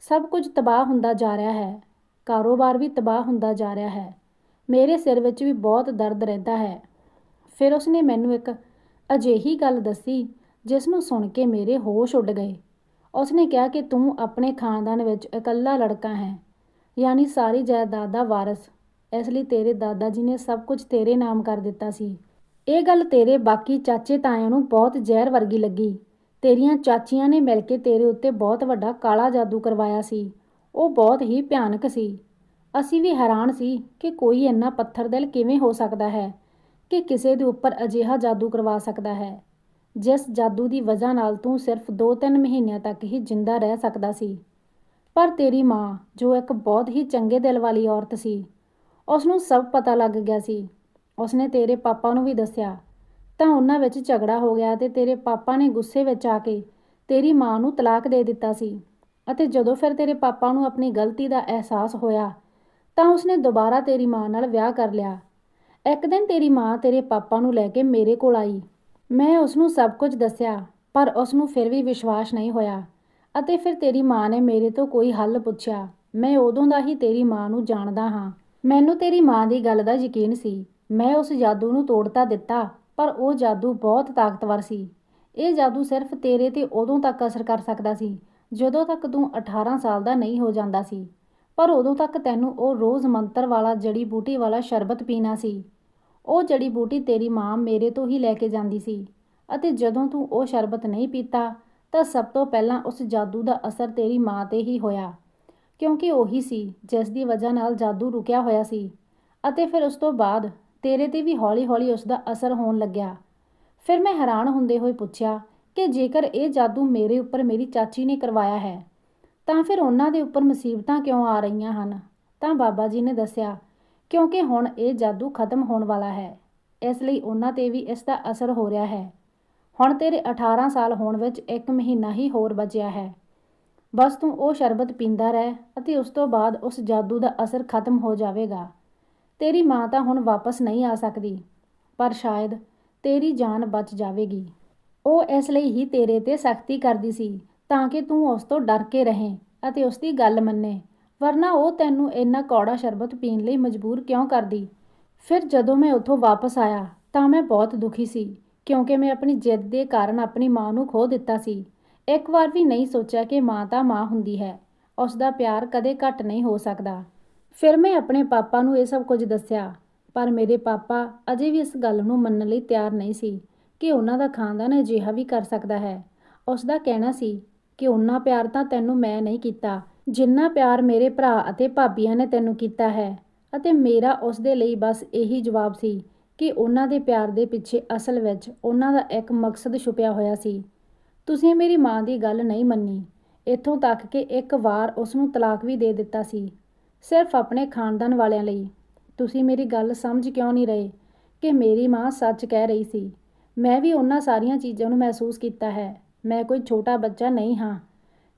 ਸਭ ਕੁਝ ਤਬਾਹ ਹੁੰਦਾ ਜਾ ਰਿਹਾ ਹੈ। ਕਾਰੋਬਾਰ ਵੀ ਤਬਾਹ ਹੁੰਦਾ ਜਾ ਰਿਹਾ ਹੈ। ਮੇਰੇ ਸਿਰ ਵਿੱਚ ਵੀ ਬਹੁਤ ਦਰਦ ਰਹਿੰਦਾ ਹੈ। ਫਿਰ ਉਸਨੇ ਮੈਨੂੰ ਇੱਕ ਅਜਿਹੀ ਗੱਲ ਦੱਸੀ ਜਿਸ ਨੂੰ ਸੁਣ ਕੇ ਮੇਰੇ ਹੋਸ਼ ਉੱਡ ਗਏ। ਉਸਨੇ ਕਿਹਾ ਕਿ ਤੂੰ ਆਪਣੇ ਖਾਨਦਾਨ ਵਿੱਚ ਇਕੱਲਾ ਲੜਕਾ ਹੈ, ਯਾਨੀ ਸਾਰੀ ਜਾਇਦਾਦ ਦਾ ਵਾਰਿਸ। ਇਸ ਲਈ ਤੇਰੇ ਦਾਦਾ ਜੀ ਨੇ ਸਭ ਕੁਝ ਤੇਰੇ ਨਾਮ ਕਰ ਦਿੱਤਾ ਸੀ। ਇਹ ਗੱਲ ਤੇਰੇ ਬਾਕੀ ਚਾਚੇ ਤਾਇਆਂ ਨੂੰ ਬਹੁਤ ਜ਼ਹਿਰ ਵਰਗੀ ਲੱਗੀ। ਤੇਰੀਆਂ ਚਾਚੀਆਂ ਨੇ ਮਿਲ ਕੇ ਤੇਰੇ ਉੱਤੇ ਬਹੁਤ ਵੱਡਾ ਕਾਲਾ ਜਾਦੂ ਕਰਵਾਇਆ ਸੀ। ਉਹ ਬਹੁਤ ਹੀ ਭਿਆਨਕ ਸੀ। ਅਸੀਂ ਵੀ ਹੈਰਾਨ ਸੀ ਕਿ ਕੋਈ ਇੰਨਾ ਪੱਥਰ ਦਿਲ ਕਿਵੇਂ ਹੋ ਸਕਦਾ ਹੈ ਕਿ ਕਿਸੇ ਦੇ ਉੱਪਰ ਅਜਿਹਾ ਜਾਦੂ ਕਰਵਾ ਸਕਦਾ ਹੈ। ਜਿਸ ਜਾਦੂ ਦੀ ਵਜ੍ਹਾ ਨਾਲ ਤੂੰ ਸਿਰਫ 2-3 ਮਹੀਨਿਆਂ ਤੱਕ ਹੀ ਜਿੰਦਾ ਰਹਿ ਸਕਦਾ ਸੀ। ਪਰ ਤੇਰੀ ਮਾਂ, ਜੋ ਇੱਕ ਬਹੁਤ ਹੀ ਚੰਗੇ ਦਿਲ ਵਾਲੀ ਔਰਤ ਸੀ ਉਸ ਨੂੰ ਸਭ ਪਤਾ ਲੱਗ ਗਿਆ ਸੀ। ਉਸਨੇ ਤੇਰੇ ਪਾਪਾ ਨੂੰ ਵੀ ਦੱਸਿਆ, ਤਾਂ ਉਹਨਾਂ ਵਿੱਚ ਝਗੜਾ ਹੋ ਗਿਆ ਤੇ ਤੇਰੇ ਪਾਪਾ ਨੇ ਗੁੱਸੇ ਵਿੱਚ ਆ ਕੇ ਤੇਰੀ ਮਾਂ ਨੂੰ ਤਲਾਕ ਦੇ ਦਿੱਤਾ ਸੀ। ਅਤੇ ਜਦੋਂ ਫਿਰ ਤੇਰੇ ਪਾਪਾ ਨੂੰ ਆਪਣੀ ਗਲਤੀ ਦਾ ਅਹਿਸਾਸ ਹੋਇਆ, ਤਾਂ ਉਸਨੇ ਦੁਬਾਰਾ ਤੇਰੀ ਮਾਂ ਨਾਲ ਵਿਆਹ ਕਰ ਲਿਆ। ਇੱਕ ਦਿਨ ਤੇਰੀ ਮਾਂ ਤੇਰੇ ਪਾਪਾ ਨੂੰ ਲੈ ਕੇ ਮੇਰੇ ਕੋਲ ਆਈ। ਮੈਂ ਉਸ ਨੂੰ ਸਭ ਕੁਝ ਦੱਸਿਆ, ਪਰ ਉਸ ਨੂੰ ਫਿਰ ਵੀ ਵਿਸ਼ਵਾਸ ਨਹੀਂ ਹੋਇਆ। ਅਤੇ ਫਿਰ ਤੇਰੀ ਮਾਂ ਨੇ ਮੇਰੇ ਤੋਂ ਕੋਈ ਹੱਲ ਪੁੱਛਿਆ। ਮੈਂ ਉਦੋਂ ਦਾ ਹੀ ਤੇਰੀ ਮਾਂ ਨੂੰ ਜਾਣਦਾ ਹਾਂ। ਮੈਨੂੰ ਤੇਰੀ ਮਾਂ ਦੀ ਗੱਲ ਦਾ ਯਕੀਨ ਸੀ। ਮੈਂ ਉਸ ਜਾਦੂ ਨੂੰ ਤੋੜਤਾ ਦਿੱਤਾ, ਪਰ ਉਹ ਜਾਦੂ ਬਹੁਤ ਤਾਕਤਵਰ ਸੀ। ਇਹ ਜਾਦੂ ਸਿਰਫ ਤੇਰੇ ਤੇ ਉਦੋਂ ਤੱਕ ਅਸਰ ਕਰ ਸਕਦਾ ਸੀ, ਜਦੋਂ ਤੱਕ ਤੂੰ 18 ਸਾਲ ਦਾ ਨਹੀਂ ਹੋ ਜਾਂਦਾ ਸੀ। ਪਰ ਉਦੋਂ ਤੱਕ ਤੈਨੂੰ ਉਹ ਰੋਜ਼ ਮੰਤਰ ਵਾਲਾ ਜੜੀ ਬੂਟੀ ਵਾਲਾ ਸ਼ਰਬਤ ਪੀਣਾ ਸੀ। ਉਹ ਜੜੀ ਬੂਟੀ ਤੇਰੀ ਮਾਂ ਮੇਰੇ ਤੋਂ ਹੀ ਲੈ ਕੇ ਜਾਂਦੀ ਸੀ। ਅਤੇ ਜਦੋਂ ਤੂੰ ਉਹ ਸ਼ਰਬਤ ਨਹੀਂ ਪੀਤਾ, ਤਾਂ ਸਭ ਤੋਂ ਪਹਿਲਾਂ ਉਸ ਜਾਦੂ ਦਾ ਅਸਰ ਤੇਰੀ ਮਾਂ ਤੇ ਹੀ ਹੋਇਆ। ਕਿਉਂਕਿ ਉਹੀ ਸੀ ਜਿਸ ਦੀ ਵਜ੍ਹਾ ਨਾਲ ਜਾਦੂ ਰੁਕਿਆ ਹੋਇਆ ਸੀ। ਅਤੇ ਫਿਰ ਉਸ ਤੋਂ ਬਾਅਦ ਤੇਰੇ ਤੇ ਵੀ ਹੌਲੀ-ਹੌਲੀ ਉਸ ਦਾ ਅਸਰ ਹੋਣ ਲੱਗਿਆ। ਫਿਰ ਮੈਂ ਹੈਰਾਨ ਹੁੰਦੇ ਹੋਏ ਪੁੱਛਿਆ ਕਿ ਜੇਕਰ ਇਹ ਜਾਦੂ ਮੇਰੇ ਉੱਪਰ ਮੇਰੀ ਚਾਚੀ ਨੇ ਕਰਵਾਇਆ ਹੈ, ਤਾਂ ਫਿਰ ਉਹਨਾਂ ਦੇ ਉੱਪਰ ਮੁਸੀਬਤਾਂ ਕਿਉਂ ਆ ਰਹੀਆਂ ਹਨ? ਤਾਂ ਬਾਬਾ ਜੀ ਨੇ ਦੱਸਿਆ ਕਿਉਂਕਿ ਹੁਣ ਇਹ ਜਾਦੂ ਖਤਮ ਹੋਣ ਵਾਲਾ ਹੈ। ਇਸ ਲਈ ਉਹਨਾਂ ਤੇ ਵੀ ਇਸ ਦਾ ਅਸਰ ਹੋ ਰਿਹਾ ਹੈ। ਹੁਣ ਤੇਰੇ 18 ਸਾਲ ਹੋਣ ਵਿੱਚ 1 ਮਹੀਨਾ ਹੀ ਹੋਰ ਬਚਿਆ ਹੈ। ਬਸ ਤੂੰ ਉਹ ਸ਼ਰਬਤ ਪੀਂਦਾ ਰਹਿ ਅਤੇ ਉਸ ਤੋਂ ਬਾਅਦ ਉਸ ਜਾਦੂ ਦਾ ਅਸਰ ਖਤਮ ਹੋ ਜਾਵੇਗਾ। ਤੇਰੀ ਮਾਂ ਤਾਂ ਹੁਣ ਵਾਪਸ ਨਹੀਂ ਆ ਸਕਦੀ, ਪਰ ਸ਼ਾਇਦ ਤੇਰੀ ਜਾਨ ਬਚ ਜਾਵੇਗੀ। ਉਹ ਇਸ ਲਈ ਹੀ ਤੇਰੇ ਤੇ ਸਖਤੀ ਕਰਦੀ ਸੀ ਤਾਂ ਕਿ ਤੂੰ ਉਸ ਤੋਂ ਡਰ ਕੇ ਰਹੇ ਅਤੇ ਉਸ ਦੀ ਗੱਲ ਮੰਨੇ। ਵਰਨਾ ਉਹ ਤੈਨੂੰ ਇੰਨਾ ਕੌੜਾ ਸ਼ਰਬਤ ਪੀਣ ਲਈ ਮਜਬੂਰ ਕਿਉਂ ਕਰਦੀ? ਫਿਰ ਜਦੋਂ ਮੈਂ ਉੱਥੋਂ ਵਾਪਸ ਆਇਆ ਤਾਂ ਮੈਂ ਬਹੁਤ ਦੁਖੀ ਸੀ, ਕਿਉਂਕਿ ਮੈਂ ਆਪਣੀ ਜਿੱਦ ਦੇ ਕਾਰਨ ਆਪਣੀ ਮਾਂ ਨੂੰ ਖੋ ਦਿੱਤਾ ਸੀ। ਇੱਕ ਵਾਰ ਵੀ ਨਹੀਂ ਸੋਚਿਆ ਕਿ ਮਾਂ ਤਾਂ ਮਾਂ ਹੁੰਦੀ ਹੈ ਉਸ ਦਾ ਪਿਆਰ ਕਦੇ ਘੱਟ ਨਹੀਂ ਹੋ ਸਕਦਾ। ਫਿਰ ਮੈਂ ਆਪਣੇ ਪਾਪਾ ਨੂੰ ਇਹ ਸਭ ਕੁਝ ਦੱਸਿਆ, ਪਰ ਮੇਰੇ ਪਾਪਾ ਅਜੇ ਵੀ ਇਸ ਗੱਲ ਨੂੰ ਮੰਨਣ ਲਈ ਤਿਆਰ ਨਹੀਂ ਸੀ ਕਿ ਉਹਨਾਂ ਦਾ ਖਾਨਦਾਨ ਅਜਿਹਾ ਵੀ ਕਰ ਸਕਦਾ ਹੈ। ਉਸ ਦਾ ਕਹਿਣਾ ਸੀ ਕਿ ਉਹਨਾਂ ਪਿਆਰ ਤਾਂ ਤੈਨੂੰ ਮੈਂ ਨਹੀਂ ਕੀਤਾ ਜਿੰਨਾ ਪਿਆਰ ਮੇਰੇ ਭਰਾ ਅਤੇ ਭਾਬੀਆਂ ਨੇ ਤੈਨੂੰ ਕੀਤਾ ਹੈ ਅਤੇ ਮੇਰਾ ਉਸ ਦੇ ਲਈ ਬਸ ਇਹੀ ਜਵਾਬ ਸੀ ਕਿ ਉਹਨਾਂ ਦੇ ਪਿਆਰ ਦੇ ਪਿੱਛੇ ਅਸਲ ਵਿੱਚ ਉਹਨਾਂ ਦਾ ਇੱਕ ਮਕਸਦ ਛੁਪਿਆ ਹੋਇਆ ਸੀ। ਤੁਸੀਂ ਮੇਰੀ ਮਾਂ ਦੀ ਗੱਲ ਨਹੀਂ ਮੰਨੀ। ਇੱਥੋਂ ਤੱਕ ਕਿ ਇੱਕ ਵਾਰ ਉਸ ਨੂੰ ਤਲਾਕ ਵੀ ਦੇ ਦਿੱਤਾ ਸੀ। ਸਿਰਫ ਆਪਣੇ ਖਾਨਦਾਨ ਵਾਲਿਆਂ ਲਈ। ਤੁਸੀਂ ਮੇਰੀ ਗੱਲ ਸਮਝ ਕਿਉਂ ਨਹੀਂ ਰਹੇ ਕਿ ਮੇਰੀ ਮਾਂ ਸੱਚ ਕਹਿ ਰਹੀ ਸੀ? ਮੈਂ ਵੀ ਉਹਨਾਂ ਸਾਰੀਆਂ ਚੀਜ਼ਾਂ ਨੂੰ ਮਹਿਸੂਸ ਕੀਤਾ ਹੈ। ਮੈਂ ਕੋਈ ਛੋਟਾ ਬੱਚਾ ਨਹੀਂ ਹਾਂ।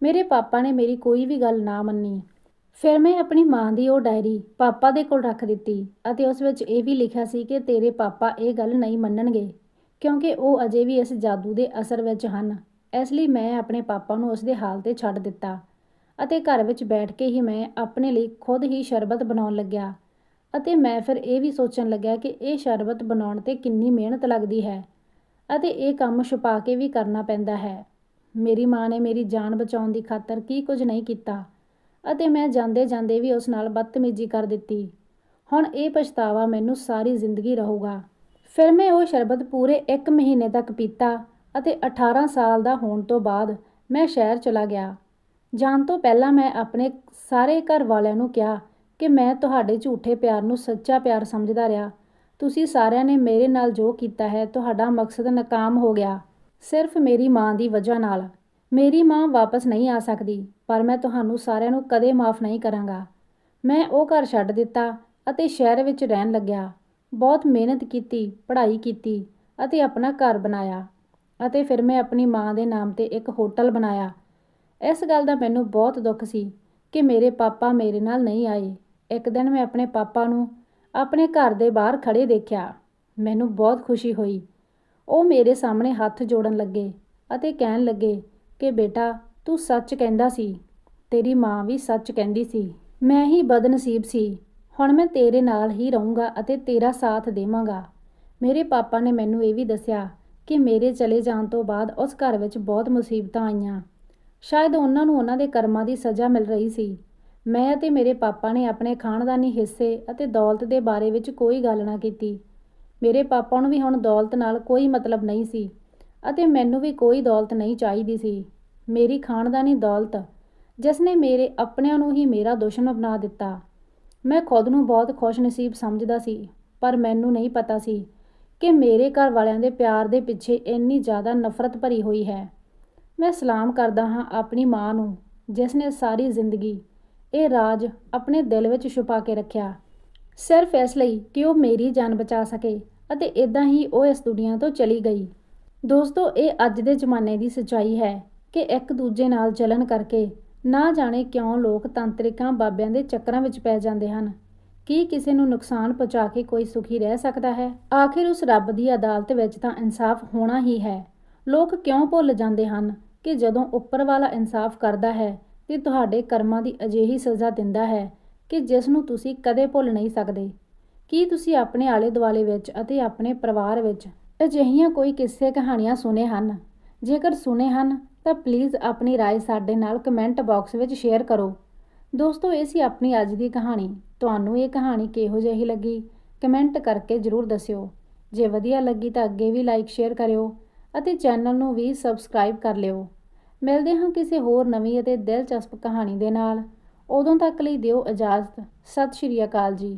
ਮੇਰੇ ਪਾਪਾ ਨੇ ਮੇਰੀ ਕੋਈ ਵੀ ਗੱਲ ਨਾ ਮੰਨੀ। ਫਿਰ ਮੈਂ ਆਪਣੀ ਮਾਂ ਦੀ ਉਹ ਡਾਇਰੀ ਪਾਪਾ ਦੇ ਕੋਲ ਰੱਖ ਦਿੱਤੀ ਅਤੇ ਉਸ ਵਿੱਚ ਇਹ ਵੀ ਲਿਖਿਆ ਸੀ ਕਿ ਤੇਰੇ ਪਾਪਾ ਇਹ ਗੱਲ ਨਹੀਂ ਮੰਨਣਗੇ, ਕਿਉਂਕਿ ਉਹ ਅਜੇ ਵੀ ਇਸ ਜਾਦੂ ਦੇ ਅਸਰ ਵਿੱਚ ਹਨ। ਇਸ ਲਈ ਮੈਂ ਆਪਣੇ ਪਾਪਾ ਨੂੰ ਉਸ ਦੇ ਹਾਲ ਤੇ ਛੱਡ ਦਿੱਤਾ ਅਤੇ ਘਰ ਵਿੱਚ ਬੈਠ ਕੇ ਹੀ ਮੈਂ ਆਪਣੇ ਲਈ ਖੁਦ ਹੀ ਸ਼ਰਬਤ ਬਣਾਉਣ ਲੱਗਿਆ ਅਤੇ ਮੈਂ ਫਿਰ ਇਹ ਵੀ ਸੋਚਣ ਲੱਗਿਆ ਕਿ ਇਹ ਸ਼ਰਬਤ ਬਣਾਉਣ ਤੇ ਕਿੰਨੀ ਮਿਹਨਤ ਲੱਗਦੀ ਹੈ ਅਤੇ ਇਹ ਕੰਮ ਛੁਪਾ ਕੇ ਵੀ ਕਰਨਾ ਪੈਂਦਾ ਹੈ। ਮੇਰੀ ਮਾਂ ਨੇ ਮੇਰੀ ਜਾਨ ਬਚਾਉਣ ਦੀ ਖਾਤਰ ਕੀ ਕੁਝ ਨਹੀਂ ਕੀਤਾ ਅਤੇ ਮੈਂ ਜਾਂਦੇ ਜਾਂਦੇ ਵੀ ਉਸ ਨਾਲ ਬਦਤਮੀਜ਼ੀ ਕਰ ਦਿੱਤੀ। ਹੁਣ ਇਹ ਪਛਤਾਵਾ ਮੈਨੂੰ ਸਾਰੀ ਜ਼ਿੰਦਗੀ ਰਹੂਗਾ। ਫਿਰ ਮੈਂ ਉਹ ਸ਼ਰਬਤ ਪੂਰੇ 1 ਮਹੀਨੇ ਤੱਕ ਪੀਤਾ ਅਤੇ 18 ਸਾਲ ਦਾ ਹੋਣ ਤੋਂ ਬਾਅਦ ਮੈਂ ਸ਼ਹਿਰ ਚਲਾ ਗਿਆ। ਜਾਣ ਤੋਂ ਪਹਿਲਾਂ ਮੈਂ ਆਪਣੇ ਸਾਰੇ ਘਰ ਵਾਲਿਆਂ ਨੂੰ ਕਿਹਾ ਕਿ ਮੈਂ ਤੁਹਾਡੇ ਝੂਠੇ ਪਿਆਰ ਨੂੰ ਸੱਚਾ ਪਿਆਰ ਸਮਝਦਾ ਰਿਹਾ। ਤੁਸੀਂ ਸਾਰਿਆਂ ਨੇ ਮੇਰੇ ਨਾਲ ਜੋ ਕੀਤਾ ਹੈ, ਤੁਹਾਡਾ ਮਕਸਦ ਨਾਕਾਮ ਹੋ ਗਿਆ। ਸਿਰਫ ਮੇਰੀ ਮਾਂ ਦੀ ਵਜ੍ਹਾ ਨਾਲ। ਮੇਰੀ ਮਾਂ ਵਾਪਸ ਨਹੀਂ ਆ ਸਕਦੀ, ਪਰ ਮੈਂ ਤੁਹਾਨੂੰ ਸਾਰਿਆਂ ਨੂੰ ਕਦੇ ਮਾਫ ਨਹੀਂ ਕਰਾਂਗਾ। ਮੈਂ ਉਹ ਘਰ ਛੱਡ ਦਿੱਤਾ ਅਤੇ ਸ਼ਹਿਰ ਵਿੱਚ ਰਹਿਣ ਲੱਗਿਆ। ਬਹੁਤ ਮਿਹਨਤ ਕੀਤੀ, ਪੜ੍ਹਾਈ ਕੀਤੀ ਅਤੇ ਆਪਣਾ ਘਰ ਬਣਾਇਆ ਅਤੇ ਫਿਰ ਮੈਂ ਆਪਣੀ ਮਾਂ ਦੇ ਨਾਮ ਤੇ ਇੱਕ ਹੋਟਲ ਬਣਾਇਆ। ਇਸ ਗੱਲ ਦਾ ਮੈਨੂੰ ਬਹੁਤ ਦੁੱਖ ਸੀ ਕਿ ਮੇਰੇ ਪਾਪਾ ਮੇਰੇ ਨਾਲ ਨਹੀਂ ਆਏ। ਇੱਕ ਦਿਨ ਮੈਂ ਆਪਣੇ ਪਾਪਾ ਨੂੰ ਆਪਣੇ ਘਰ ਦੇ ਬਾਹਰ ਖੜੇ ਦੇਖਿਆ। ਮੈਨੂੰ ਬਹੁਤ ਖੁਸ਼ੀ ਹੋਈ ਉਹ ਮੇਰੇ ਸਾਹਮਣੇ ਹੱਥ ਜੋੜਨ ਲੱਗੇ ਅਤੇ ਕਹਿਣ ਲੱਗੇ ਕਿ ਬੇਟਾ, ਤੂੰ ਸੱਚ ਕਹਿੰਦਾ ਸੀ। ਤੇਰੀ ਮਾਂ ਵੀ ਸੱਚ ਕਹਿੰਦੀ ਸੀ। ਮੈਂ ਹੀ ਬਦਨਸੀਬ ਸੀ। ਹੁਣ ਮੈਂ ਤੇਰੇ ਨਾਲ ਹੀ ਰਹੂੰਗਾ ਅਤੇ ਤੇਰਾ ਸਾਥ ਦੇਵਾਂਗਾ। ਮੇਰੇ ਪਾਪਾ ਨੇ ਮੈਨੂੰ ਇਹ ਵੀ ਦੱਸਿਆ ਕਿ ਮੇਰੇ ਚਲੇ ਜਾਣ ਤੋਂ ਬਾਅਦ ਉਸ ਘਰ ਵਿੱਚ ਬਹੁਤ ਮੁਸੀਬਤਾਂ ਆਈਆਂ। ਸ਼ਾਇਦ ਉਹਨਾਂ ਨੂੰ ਉਹਨਾਂ ਦੇ ਕਰਮਾਂ ਦੀ ਸਜ਼ਾ ਮਿਲ ਰਹੀ ਸੀ। ਮੈਂ ਅਤੇ ਮੇਰੇ ਪਾਪਾ ਨੇ ਆਪਣੇ ਖਾਨਦਾਨੀ ਹਿੱਸੇ ਅਤੇ ਦੌਲਤ ਦੇ ਬਾਰੇ ਵਿੱਚ ਕੋਈ ਗੱਲ ਨਾ ਕੀਤੀ। ਮੇਰੇ ਪਾਪਾ ਨੂੰ ਵੀ ਹੁਣ ਦੌਲਤ ਨਾਲ ਕੋਈ ਮਤਲਬ ਨਹੀਂ ਸੀ ਅਤੇ ਮੈਨੂੰ ਵੀ ਕੋਈ ਦੌਲਤ ਨਹੀਂ ਚਾਹੀਦੀ ਸੀ। ਮੇਰੀ ਖਾਨਦਾਨੀ ਦੌਲਤ ਜਿਸ ਨੇ ਮੇਰੇ ਆਪਣਿਆਂ ਨੂੰ ਹੀ ਮੇਰਾ ਦੁਸ਼ਮਣ ਬਣਾ ਦਿੱਤਾ। ਮੈਂ ਖੁਦ ਨੂੰ ਬਹੁਤ ਖੁਸ਼ਨਸੀਬ ਸਮਝਦਾ ਸੀ, ਪਰ ਮੈਨੂੰ ਨਹੀਂ ਪਤਾ ਸੀ ਕਿ ਮੇਰੇ ਘਰ ਵਾਲਿਆਂ ਦੇ ਪਿਆਰ ਦੇ ਪਿੱਛੇ ਇੰਨੀ ਜ਼ਿਆਦਾ ਨਫ਼ਰਤ ਭਰੀ ਹੋਈ ਹੈ। ਮੈਂ ਸਲਾਮ ਕਰਦਾ ਹਾਂ ਆਪਣੀ ਮਾਂ ਨੂੰ ਜਿਸ ਨੇ ਸਾਰੀ ਜ਼ਿੰਦਗੀ ਇਹ ਰਾਜ ਆਪਣੇ ਦਿਲ ਵਿੱਚ ਛੁਪਾ ਕੇ ਰੱਖਿਆ। ਸਿਰਫ ਇਸ ਲਈ ਕਿ ਉਹ ਮੇਰੀ ਜਾਨ ਬਚਾ ਸਕੇ। ਅਤੇ ਇਦਾਂ ਹੀ ਉਹ ਇਸ ਦੁਨੀਆ ਤੋਂ ਚਲੀ ਗਈ। ਦੋਸਤੋ, ਇਹ ਅੱਜ ਦੇ ਜ਼ਮਾਨੇ ਦੀ ਸੱਚਾਈ ਹੈ ਕਿ ਇੱਕ ਦੂਜੇ ਨਾਲ ਜਲਨ ਕਰਕੇ ਨਾ ਜਾਣੇ ਕਿਉਂ ਲੋਕ ਤੰਤਰਿਕਾਂ ਬਾਬਿਆਂ ਦੇ ਚੱਕਰਾਂ ਵਿੱਚ ਪੈ ਜਾਂਦੇ ਹਨ। ਕੀ ਕਿਸੇ ਨੂੰ ਨੁਕਸਾਨ ਪਹੁੰਚਾ ਕੇ ਕੋਈ ਸੁਖੀ ਰਹਿ ਸਕਦਾ ਹੈ? ਆਖਿਰ ਉਸ ਰੱਬ ਦੀ ਅਦਾਲਤ ਵਿੱਚ ਤਾਂ ਇਨਸਾਫ ਹੋਣਾ ਹੀ ਹੈ। ਲੋਕ ਕਿਉਂ ਭੁੱਲ ਜਾਂਦੇ ਹਨ ਕਿ ਜਦੋਂ ਉੱਪਰ ਵਾਲਾ ਇਨਸਾਫ ਕਰਦਾ ਹੈ, ਤੇ ਤੁਹਾਡੇ ਕਰਮਾਂ ਦੀ ਅਜਿਹੀ ਸਜ਼ਾ ਦਿੰਦਾ ਹੈ ਕਿ ਜਿਸ ਨੂੰ ਤੁਸੀਂ ਕਦੇ ਭੁੱਲ ਨਹੀਂ ਸਕਦੇ? ਕੀ ਤੁਸੀਂ ਆਪਣੇ ਆਲੇ ਦੁਆਲੇ ਵਿੱਚ ਅਤੇ ਆਪਣੇ ਪਰਿਵਾਰ ਵਿੱਚ ਅਜਿਹੀਆਂ ਕੋਈ ਕਿੱਸੇ ਕਹਾਣੀਆਂ ਸੁਣੇ ਹਨ ਜੇਕਰ ਸੁਣੇ ਹਨ ਤਾਂ ਪਲੀਜ਼ ਆਪਣੀ رائے ਸਾਡੇ ਨਾਲ ਕਮੈਂਟ ਬਾਕਸ ਵਿੱਚ ਸ਼ੇਅਰ ਕਰੋ ਦੋਸਤੋ ਇਹ ਸੀ ਆਪਣੀ ਅੱਜ ਦੀ ਕਹਾਣੀ ਤੁਹਾਨੂੰ ਇਹ ਕਹਾਣੀ ਕਿਹੋ ਜਿਹੀ ਲੱਗੀ ਕਮੈਂਟ ਕਰਕੇ ਜਰੂਰ ਦੱਸਿਓ ਜੇ ਵਧੀਆ ਲੱਗੀ ਤਾਂ ਅੱਗੇ ਵੀ ਲਾਈਕ ਸ਼ੇਅਰ ਕਰਿਓ ਅਤੇ ਚੈਨਲ ਨੂੰ ਵੀ ਸਬਸਕ੍ਰਾਈਬ ਕਰ ਲਿਓ ਮਿਲਦੇ ਹਾਂ ਕਿਸੇ ਹੋਰ ਨਵੀਂ ਅਤੇ ਦਿਲਚਸਪ ਕਹਾਣੀ ਦੇ ਨਾਲ ਉਦੋਂ ਤੱਕ ਲਈ ਦਿਓ ਇਜਾਜ਼ਤ ਸਤਿ ਸ਼੍ਰੀ ਅਕਾਲ ਜੀ